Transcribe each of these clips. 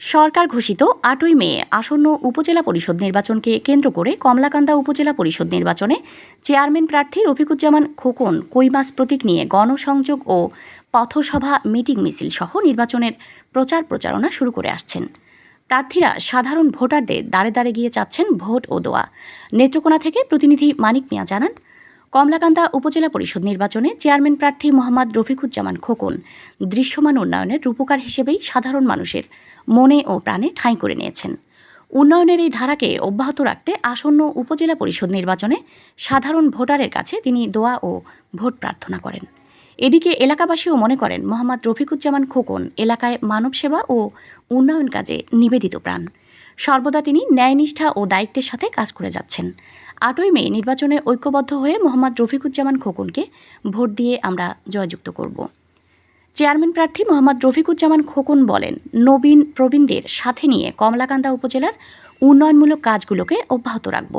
সরকার ঘোষিত আটই মে আসন্ন উপজেলা পরিষদ নির্বাচনকে কেন্দ্র করে কমলাকান্দা উপজেলা পরিষদ নির্বাচনে চেয়ারম্যান প্রার্থী রফিকুজ্জামান খোকন কৈমাস প্রতীক নিয়ে গণসংযোগ ও পথসভা মিটিং মিছিল সহ নির্বাচনের প্রচার প্রচারণা শুরু করে আসছেন। প্রার্থীরা সাধারণ ভোটারদের দাঁড়ে দাঁড়ে গিয়ে চাচ্ছেন ভোট ও দোয়া। নেত্রকোনা থেকে প্রতিনিধি মানিক মিয়া জানান কমলাকান্দা উপজেলা পরিষদ নির্বাচনে চেয়ারম্যান প্রার্থী মোহাম্মদ রফিকুজ্জামান খোকন দৃশ্যমান উন্নয়নের রূপকার হিসেবেই সাধারণ মানুষের মনে ও প্রাণে ঠাঁই করে নিয়েছেন। উন্নয়নের এই ধারাকে অব্যাহত রাখতে আসন্ন উপজেলা পরিষদ নির্বাচনে সাধারণ ভোটারের কাছে তিনি দোয়া ও ভোট প্রার্থনা করেন। এদিকে এলাকাবাসীও মনে করেন, মোহাম্মদ রফিকুজ্জামান খোকন এলাকায় মানব সেবা ও উন্নয়ন কাজে নিবেদিত প্রাণ। সর্বদা তিনি ন্যায়নিষ্ঠা ও দায়িত্বের সাথে কাজ করে যাচ্ছেন। আটই মে নির্বাচনে ঐক্যবদ্ধ হয়ে মোহাম্মদ রফিকুজ্জামান খোকনকে ভোট দিয়ে আমরা জয়যুক্ত করব। চেয়ারম্যান প্রার্থী মোহাম্মদ রফিকুজ্জামান খোকন বলেন, নবীন প্রবীণদের সাথে নিয়ে কমলাকান্দা উপজেলার উন্নয়নমূলক কাজগুলোকে অব্যাহত রাখব।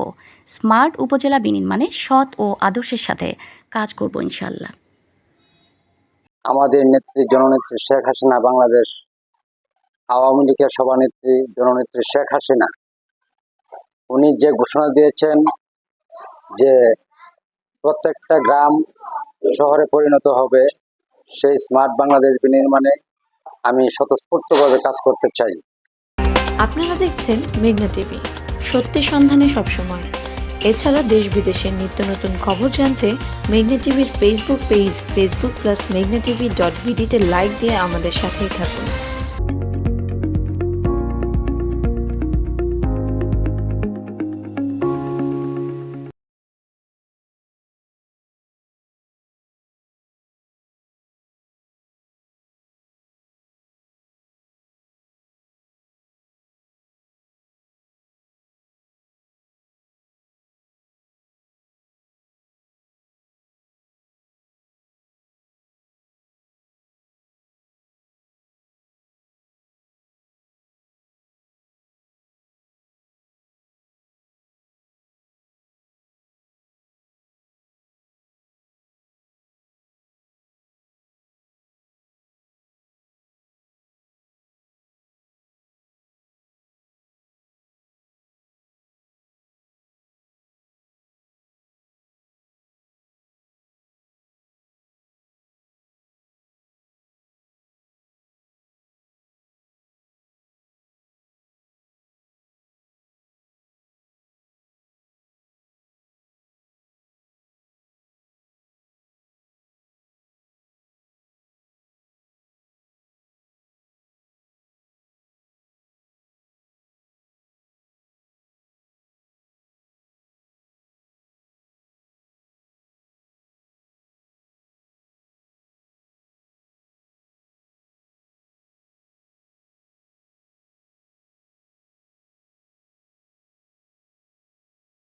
স্মার্ট উপজেলা বিনির্মাণে সৎ ও আদর্শের সাথে কাজ করব ইনশাল্লাহ আমাদের নেত্রী, জননেত্রী শেখ হাসিনা বাংলাদেশ আওয়ামী লীগের সভানেত্রী, জননেত্রী শেখ হাসিনা, উনি যে ঘোষণা দিয়েছেন যে প্রত্যেকটা গ্রাম শহরে পরিণত হবে, সেই স্মার্ট বাংলাদেশ বিনির্মাণে আমি স্বতঃস্ফূর্তভাবে কাজ করতে চাই। আপনারা দেখছেন মেঘনা টিভি। সত্যি সন্ধানে সবসময়। এছাড়া দেশ বিদেশের নিত্য নতুন খবর জানতে মেঘনা টিভির ফেসবুক পেজ ফেসবুক প্লাস মেঘনা টিভি ডট ভিডিতে লাইক দিয়ে আমাদের সাথেই থাকুন।